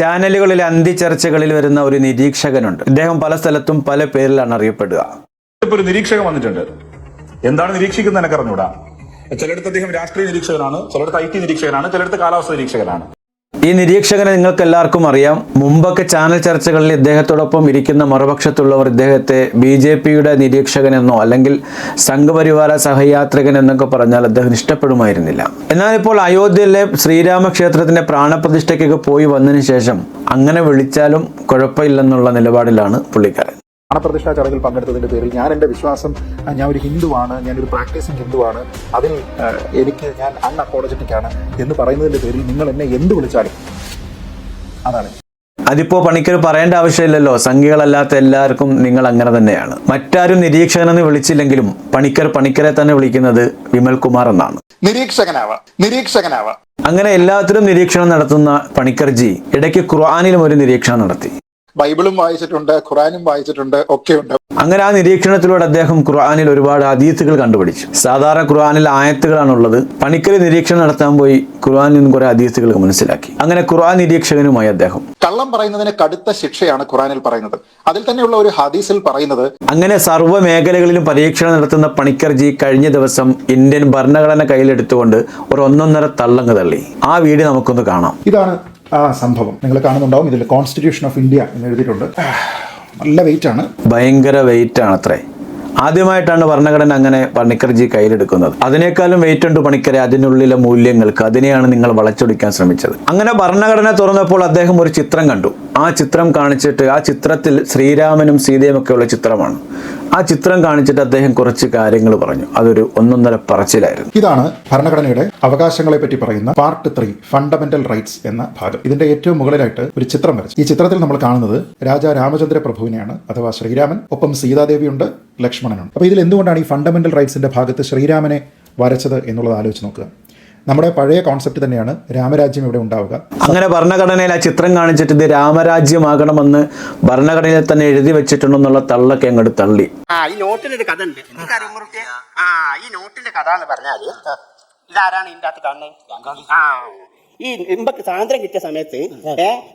ചാനലുകളിലെ അന്തിച്ചർച്ചകളിൽ വരുന്ന ഒരു നിരീക്ഷകനുണ്ട്. ഇദ്ദേഹം പല സ്ഥലത്തും പല പേരിലാണ് അറിയപ്പെടുക. ഒരു നിരീക്ഷകൻ വന്നിട്ടുണ്ട്. എന്താണ് നിരീക്ഷിക്കുന്നത് എനിക്ക് അറിഞ്ഞൂടാ ചിലയിടത്ത് അദ്ദേഹം രാഷ്ട്രീയ നിരീക്ഷകനാണ് ചിലയിടത്ത് ഐ ടി നിരീക്ഷകനാണ് ചിലയിടത്ത് കാലാവസ്ഥ നിരീക്ഷകനാണ്. ഈ നിരീക്ഷകനെ നിങ്ങൾക്ക് എല്ലാവർക്കും അറിയാം. മുമ്പൊക്കെ ചാനൽ ചർച്ചകളിൽ ഇദ്ദേഹത്തോടൊപ്പം ഇരിക്കുന്ന മറുപക്ഷത്തുള്ളവർ ഇദ്ദേഹത്തെ ബി ജെ പിയുടെ നിരീക്ഷകനെന്നോ അല്ലെങ്കിൽ സംഘപരിവാര സഹയാത്രികൻ എന്നൊക്കെ പറഞ്ഞാൽ അദ്ദേഹം ഇഷ്ടപ്പെടുമായിരുന്നില്ല. എന്നാൽ ഇപ്പോൾ അയോധ്യയിലെ ശ്രീരാമക്ഷേത്രത്തിന്റെ പ്രാണപ്രതിഷ്ഠയ്ക്കൊക്കെ പോയി വന്നതിന് ശേഷം അങ്ങനെ വിളിച്ചാലും കുഴപ്പമില്ലെന്നുള്ള നിലപാടിലാണ് പുള്ളിക്കാരൻ. പ്രാണപ്രതിഷ്ഠാ ചടങ്ങിൽ പങ്കെടുത്തതിന്റെ പേരിൽ ഞാൻ എന്റെ വിശ്വാസം ഞാൻ ഒരു ഹിന്ദുവാണ് ഞാനൊരു ഒരു പ്രാക്ടീസിങ് ഹിന്ദുവാണ്. അതിൽ എനിക്ക് ഞാൻ അൺഅപ്പോളജറ്റിക് ആണ് എന്ന് പറയുന്നതിന്റെ പേരിൽ നിങ്ങൾ എന്നെ എന്ത് വിളിച്ചാലും അതാണ്. അതിപ്പോ പണിക്കർ പറയേണ്ട ആവശ്യമില്ലല്ലോ. സംഘികളല്ലാത്ത എല്ലാവർക്കും നിങ്ങൾ അങ്ങനെ തന്നെയാണ്. മറ്റാരും നിരീക്ഷകനെന്ന് വിളിച്ചില്ലെങ്കിലും പണിക്കർ പണിക്കരെ തന്നെ വിളിക്കുന്നത് വിമൽകുമാർ എന്നാണ്. നിരീക്ഷകനാവാം. നിരീക്ഷകനാവാം. അങ്ങനെ എല്ലാത്തിലും നിരീക്ഷണം നടത്തുന്ന പണിക്കർജി ഇടയ്ക്ക് ഖുർആാനിലും ഒരു നിരീക്ഷണം നടത്തി. ബൈബിളും വായിച്ചിട്ടുണ്ട് ഖുറാനും വായിച്ചിട്ടുണ്ട് ഒക്കെ ഉണ്ട്. അങ്ങനെ ആ നിരീക്ഷണത്തിലൂടെ അദ്ദേഹം ഖുർആാനിൽ ഒരുപാട് അതീത്തുകൾ കണ്ടുപിടിച്ചു. സാധാരണ ഖുർആാനിൽ ആയത്തുകളാണുള്ളത്. പണിക്കൽ നിരീക്ഷണം നടത്താൻ പോയി ഖുർആാനിൽ നിന്നും കുറെ അതീത്തുകൾ മനസ്സിലാക്കി. അങ്ങനെ ഖുർആൻ നിരീക്ഷകനുമായി അദ്ദേഹം. കള്ളം പറയുന്നതിന് കടുത്ത ശിക്ഷയാണ് ഖുറാനിൽ പറയുന്നത്. അതിൽ തന്നെയുള്ള ഒരു ഹദീസിൽ പറയുന്നത് അങ്ങനെ സർവ മേഖലകളിലും പരീക്ഷണം നടത്തുന്ന പണിക്കർജി കഴിഞ്ഞ ദിവസം ഇന്ത്യൻ ഭരണഘടന കയ്യിലെടുത്തുകൊണ്ട് ഒരു ഒന്നൊന്നര തള്ളങ്ങ് തള്ളി. ആ വീഡിയോ നമുക്കൊന്ന് കാണാം. ഇതാണ് ആ സംഭവം നിങ്ങൾ കാണുന്നുണ്ടാവും. ഇതിൽ കോൺസ്റ്റിറ്റ്യൂഷൻ ഓഫ് ഇന്ത്യ എന്ന് എഴുതിയിട്ടുണ്ട്. നല്ല വെയിറ്റ് ആണ്. ഭയങ്കര വെയിറ്റ് ആണ് അത്രേ. ആദ്യമായിട്ടാണ് ഭരണഘടന അങ്ങനെ പണിക്കർജി കയ്യിലെടുക്കുന്നത്. അതിനേക്കാളും വെയിറ്റ് ഉണ്ട് പണിക്കരെ അതിനുള്ളിലെ മൂല്യങ്ങൾക്ക്. അതിനെയാണ് നിങ്ങൾ വളച്ചൊടിക്കാൻ ശ്രമിച്ചത്. അങ്ങനെ ഭരണഘടന തുറന്നപ്പോൾ അദ്ദേഹം ഒരു ചിത്രം കണ്ടു. ആ ചിത്രം കാണിച്ചിട്ട് ആ ചിത്രത്തിൽ ശ്രീരാമനും സീതയും ഒക്കെ ഉള്ള ചിത്രമാണ്. ആ ചിത്രം കാണിച്ചിട്ട് അദ്ദേഹം കുറച്ച് കാര്യങ്ങൾ പറഞ്ഞു. അതൊരു ഒന്നൊന്നര പറച്ചിലായിരുന്നു. ഇതാണ് ഭരണഘടനയുടെ അവകാശങ്ങളെ പറ്റി പറയുന്ന പാർട്ട് ത്രീ ഫണ്ടമെന്റൽ റൈറ്റ്സ് എന്ന ഭാഗം. ഇതിന്റെ ഏറ്റവും മുകളിലായിട്ട് ഒരു ചിത്രം വരച്ചു. ഈ ചിത്രത്തിൽ നമ്മൾ കാണുന്നത് രാജാ രാമചന്ദ്ര പ്രഭുവിനെയാണ് അഥവാ ശ്രീരാമൻ. ഒപ്പം സീതാദേവിയുണ്ട് ലക്ഷ്മണനുണ്ട്. അപ്പോൾ ഇതിൽ എന്തുകൊണ്ടാണ് ഈ ഫണ്ടമെന്റൽ റൈറ്റ്സിന്റെ ഭാഗത്ത് ശ്രീരാമനെ വരച്ചത് എന്നുള്ളത് ആലോചിച്ച് നോക്കുക. നമ്മുടെ പഴയ കോൺസെപ്റ്റ് തന്നെയാണ് രാമരാജ്യം ഇവിടെ ഉണ്ടാവുക. അങ്ങനെ ഭരണഘടനയിൽ ആ ചിത്രം കാണിച്ചിട്ട് ഇത് രാമരാജ്യമാകണമെന്ന് ഭരണഘടനയിൽ തന്നെ എഴുതി വെച്ചിട്ടുണ്ടെന്നുള്ള തള്ളൊക്കെ അങ്ങോട്ട് തള്ളി. ആ ഈ നോട്ടിലൊരു കഥ ഉണ്ട് ആ. ഈ നോട്ടിന്റെ കഥ എന്ന് പറഞ്ഞാൽ ഇതാരാണ് ഇതിന്റെ അകത്ത് കാണുന്നത്? ആ ഈ ഇമ്പക്ക് സ്വാതന്ത്ര്യം കിട്ടിയ സമയത്ത്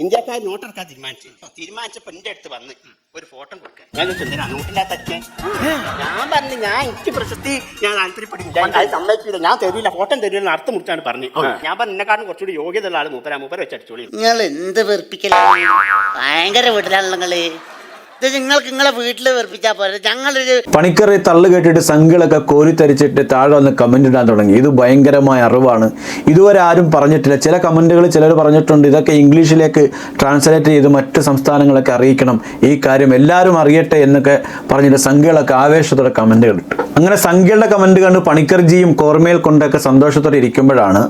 ഇന്ത്യക്കാർ നോട്ടെടുക്കാൻ തീരുമാനിച്ചു. തീരുമാനിച്ചപ്പോ എന്റെ അടുത്ത് വന്ന് ഒരു ഫോട്ടോ കൊടുക്കാൻ. ഞാൻ എന്തിനാ ഞാൻ പറഞ്ഞു ഞാൻ എനിക്ക് പ്രശസ്തി ഞാൻ അത് സമ്മതിക്കില്ല ഞാൻ തരില്ല ഫോട്ടോ തരില്ല അർത്ഥം മുറിച്ചാണ് പറഞ്ഞു. ഞാൻ പറഞ്ഞു എന്നെക്കാട്ടും കുറച്ചുകൂടി യോഗ്യത ഉള്ള ആൾ മൂപ്പര. മൂപ്പര വെച്ച് അടിച്ചോളി. നിങ്ങൾ എന്ത് വെറുപ്പിക്കലാണ്? ഭയങ്കര വീട്ടിലാണല്ലോ നിങ്ങൾ. ഇത് നിങ്ങൾക്ക് നിങ്ങളെ വീട്ടിൽ വെറുപ്പിച്ചാൽ പോലെ ഞങ്ങളൊരു പണിക്കറി തള്ളു കേട്ടിട്ട് സംഘികളൊക്കെ കോരിത്തരിച്ചിട്ട് താഴെ വന്ന് കമന്റ് ഇടാൻ തുടങ്ങി. ഇത് ഭയങ്കരമായ അറിവാണ്. ഇതുവരെ ആരും പറഞ്ഞിട്ടില്ല. ചില കമന്റുകൾ ചിലർ പറഞ്ഞിട്ടുണ്ട്. ഇതൊക്കെ ഇംഗ്ലീഷിലേക്ക് ട്രാൻസ്ലേറ്റ് ചെയ്ത് മറ്റ് സംസ്ഥാനങ്ങളൊക്കെ അറിയിക്കണം. ഈ കാര്യം എല്ലാവരും അറിയട്ടെ എന്നൊക്കെ പറഞ്ഞിട്ട് സംഘികളൊക്കെ ആവേശത്തോടെ കമന്റുകൾ ഇട്ടു. അങ്ങനെ സംഘികളുടെ കമന്റ് കണ്ട് പണിക്കർജിയും കോർമയിൽ കൊണ്ടൊക്കെ സന്തോഷത്തോടെ ഇരിക്കുമ്പോഴാണ്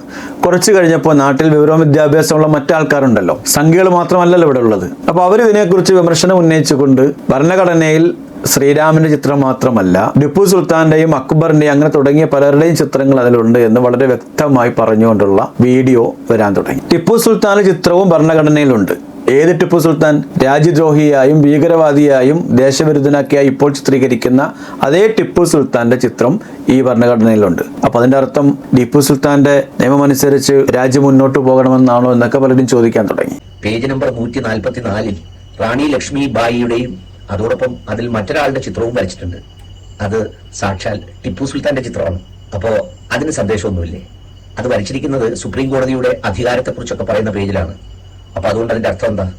കുറച്ച് കഴിഞ്ഞപ്പോൾ നാട്ടിൽ വിവരവും വിദ്യാഭ്യാസമുള്ള മറ്റാൾക്കാരുണ്ടല്ലോ സംഖ്യകൾ മാത്രമല്ലല്ലോ ഇവിടെ ഉള്ളത്. അപ്പോൾ അവർ ഇതിനെക്കുറിച്ച് വിമർശനം ഉന്നയിച്ചുകൊണ്ട് ഭരണഘടനയിൽ ശ്രീരാമന്റെ ചിത്രം മാത്രമല്ല ടിപ്പു സുൽത്താന്റെയും അക്ബറിന്റെയും അങ്ങനെ തുടങ്ങിയ പലരുടെയും ചിത്രങ്ങൾ അതിലുണ്ട് എന്ന് വളരെ വ്യക്തമായി പറഞ്ഞുകൊണ്ടുള്ള വീഡിയോ വരാൻ തുടങ്ങി. ടിപ്പു സുൽത്താന്റെ ചിത്രവും ഭരണഘടനയിലുണ്ട്. ഏത് ടിപ്പു സുൽത്താൻ? രാജ്യദ്രോഹിയായും ഭീകരവാദിയായും ദേശവിരുദ്ധനാക്കിയായി ഇപ്പോൾ ചിത്രീകരിക്കുന്ന അതേ ടിപ്പു സുൽത്താന്റെ ചിത്രം ഈ ഭരണഘടനയിലുണ്ട്. അപ്പൊ അതിന്റെ അർത്ഥം ടിപ്പു സുൽത്താന്റെ നിയമമനുസരിച്ച് രാജ്യം മുന്നോട്ട് പോകണമെന്നാണോ എന്നൊക്കെ പലരും ചോദിക്കാൻ തുടങ്ങി. പേജ് നമ്പർ നൂറ്റി നാൽപ്പത്തി നാലിൽ റാണി ലക്ഷ്മി ബായിയുടെയും അതോടൊപ്പം അതിൽ മറ്റൊരാളുടെ ചിത്രവും വരച്ചിട്ടുണ്ട്. അത് സാക്ഷാൽ ടിപ്പു സുൽത്താന്റെ ചിത്രമാണ്. അപ്പോ അതിന് സന്ദേശമൊന്നുമില്ലേ? അത് വരച്ചിരിക്കുന്നത് സുപ്രീം കോടതിയുടെ അധികാരത്തെക്കുറിച്ചൊക്കെ പറയുന്ന പേജിലാണ്. അപ്പൊ അതുകൊണ്ട് അതിന്റെ അർത്ഥം എന്താ?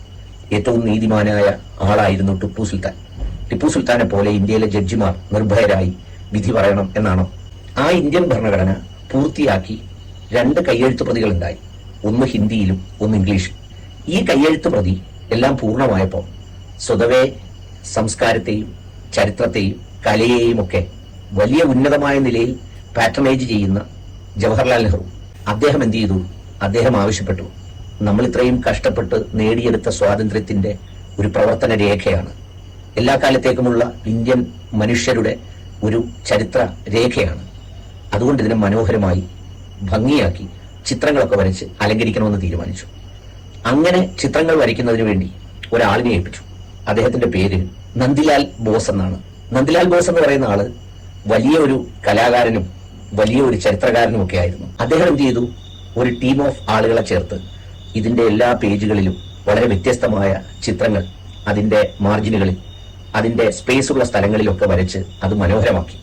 ഏറ്റവും നീതിമാനായ ആളായിരുന്നു ടിപ്പു സുൽത്താൻ. ടിപ്പു സുൽത്താനെ പോലെ ഇന്ത്യയിലെ ജഡ്ജിമാർ നിർഭയരായി വിധി പറയണം എന്നാണോ? ആ ഇന്ത്യൻ ഭരണഘടന പൂർത്തിയാക്കി രണ്ട് കയ്യെഴുത്ത് പ്രതികളുണ്ടായി ഒന്ന് ഹിന്ദിയിലും ഒന്ന് ഇംഗ്ലീഷിലും. ഈ കയ്യെഴുത്ത് പ്രതി എല്ലാം പൂർണമായപ്പോൾ സ്വതവേ സംസ്കാരത്തെയും ചരിത്രത്തെയും കലയെയും ഒക്കെ വലിയ ഉന്നതമായ നിലയിൽ പാറ്റർനൈസ് ചെയ്യുന്ന ജവഹർലാൽ നെഹ്റു. അദ്ദേഹം എന്ത് ചെയ്തു? അദ്ദേഹം ആവശ്യപ്പെട്ടു. നമ്മൾ ഇത്രയും കഷ്ടപ്പെട്ട് നേടിയെടുത്ത സ്വാതന്ത്ര്യത്തിന്റെ ഒരു പ്രവർത്തന രേഖയാണ്. എല്ലാ കാലത്തേക്കുമുള്ള ഇന്ത്യൻ മനുഷ്യരുടെ ഒരു ചരിത്ര രേഖയാണ്. അതുകൊണ്ട് ഇതിനെ മനോഹരമായി ഭംഗിയാക്കി ചിത്രങ്ങളൊക്കെ വരച്ച് അലങ്കരിക്കണമെന്ന് തീരുമാനിച്ചു. അങ്ങനെ ചിത്രങ്ങൾ വരയ്ക്കുന്നതിന് വേണ്ടി ഒരാളിനെ ഏൽപ്പിച്ചു. അദ്ദേഹത്തിന്റെ പേര് നന്ദിലാൽ ബോസ് എന്നാണ്. നന്ദിലാൽ ബോസ് എന്ന് പറയുന്ന ആൾ വലിയ ഒരു കലാകാരനും വലിയ ഒരു ചരിത്രകാരനും ഒക്കെ ആയിരുന്നു. അദ്ദേഹം എന്ത് ചെയ്തു? ഒരു ടീം ഓഫ് ആളുകളെ ചേർത്ത് ഇതിന്റെ എല്ലാ പേജുകളിലും വളരെ വ്യത്യസ്തമായ ചിത്രങ്ങൾ അതിന്റെ മാർജിനുകളിൽ അതിന്റെ സ്പേസ് ഉള്ള സ്ഥലങ്ങളിലൊക്കെ വരച്ച് അത് മനോഹരമാക്കി.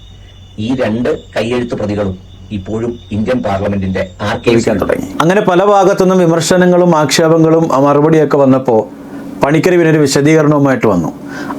ഈ രണ്ട് കൈയെഴുത്ത് പ്രതികളും ഇപ്പോഴും ഇന്ത്യൻ പാർലമെന്റിന്റെ ആർക്കേവിക്കാൻ തുടങ്ങി അങ്ങനെ പല ഭാഗത്തുനിന്നും വിമർശനങ്ങളും ആക്ഷേപങ്ങളും മറുപടിയൊക്കെ വന്നപ്പോൾ പണിക്കർ ഒരു വിശദീകരണവുമായിട്ട് വന്നു.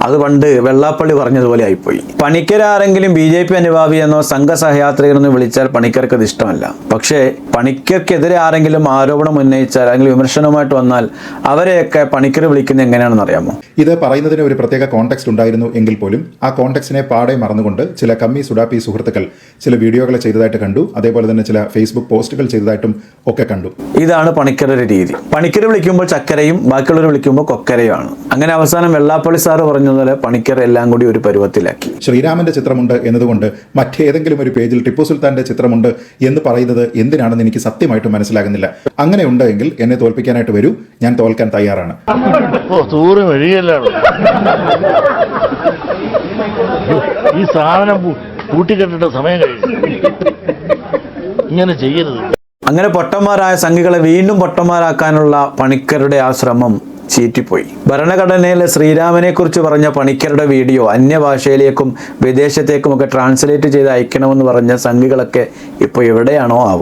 അത് പണ്ട് വെള്ളാപ്പള്ളി പറഞ്ഞതുപോലെ ആയിപ്പോയി. പണിക്കർ ആരെങ്കിലും ബി ജെ പി അനുഭാവി എന്നോ സംഘസഹയാത്രികരെന്നോ വിളിച്ചാൽ പണിക്കർക്ക് അത് ഇഷ്ടമല്ല. പക്ഷേ പണിക്കർക്കെതിരെ ആരെങ്കിലും ആരോപണം ഉന്നയിച്ചാൽ അല്ലെങ്കിൽ വിമർശനവുമായിട്ട് വന്നാൽ അവരെയൊക്കെ പണിക്കർ വിളിക്കുന്നത് എങ്ങനെയാണെന്ന് അറിയാമോ? ഇത് പറയുന്നതിന് ഒരു പ്രത്യേക കോണ്ടെക്സ്റ്റ് ഉണ്ടായിരുന്നു എങ്കിൽ പോലും ആ കോണ്ടെക്സ്റ്റിനെ പാടെ മറന്നുകൊണ്ട് ചില കമ്മി സുഡാപ്പി സുഹൃത്തുക്കൾ ചില വീഡിയോകൾ ചെയ്തതായിട്ട് കണ്ടു. അതേപോലെ തന്നെ ചില ഫേസ്ബുക്ക് പോസ്റ്റുകൾ ചെയ്തതായിട്ടും ഒക്കെ കണ്ടു. ഇതാണ് പണിക്കരുടെ രീതി. പണിക്കർ വിളിക്കുമ്പോൾ ചക്കരയും ബാക്കിയുള്ളവർ വിളിക്കുമ്പോൾ കൊക്കരയുമാണ് അങ്ങനെ അവസാനം വെള്ളാപ്പള്ളി സാറ് പറഞ്ഞതുപോലെ പണിക്കർ എല്ലാം കൂടി ഒരു പരുവത്തിലാക്കി. ശ്രീരാമന്റെ ചിത്രമുണ്ട് എന്നതുകൊണ്ട് മറ്റേതെങ്കിലും ഒരു പേജിൽ ടിപ്പു സുൽത്താന്റെ ചിത്രമുണ്ട് എന്ന് പറയുന്നത് എന്തിനാണെന്ന് എനിക്ക് സത്യമായിട്ട് മനസ്സിലാകുന്നില്ല. അങ്ങനെ ഉണ്ടെങ്കിൽ എന്നെ തോൽപ്പിക്കാനായിട്ട് വരൂ. ഞാൻ തോൽക്കാൻ തയ്യാറാണ്. ഈ സാധനം കൂട്ടിക്കെട്ടിട്ട സമയം കഴിഞ്ഞു. ഇങ്ങനെ ചെയ്യരുത്. അങ്ങനെ പൊട്ടന്മാരായ സംഘികളെ വീണ്ടും പൊട്ടന്മാരാക്കാനുള്ള പണിക്കരുടെ ആ ശ്രമം ചീറ്റിപ്പോയി. ഭരണഘടനയിലെ ശ്രീരാമനെക്കുറിച്ച് പറഞ്ഞ പണിക്കരുടെ വീഡിയോ അന്യഭാഷയിലേക്കും വിദേശത്തേക്കും ഒക്കെ ട്രാൻസ്ലേറ്റ് ചെയ്ത് അയക്കണമെന്ന് പറഞ്ഞ സംഘികളൊക്കെ ഇപ്പോൾ എവിടെയാണോ ആവോ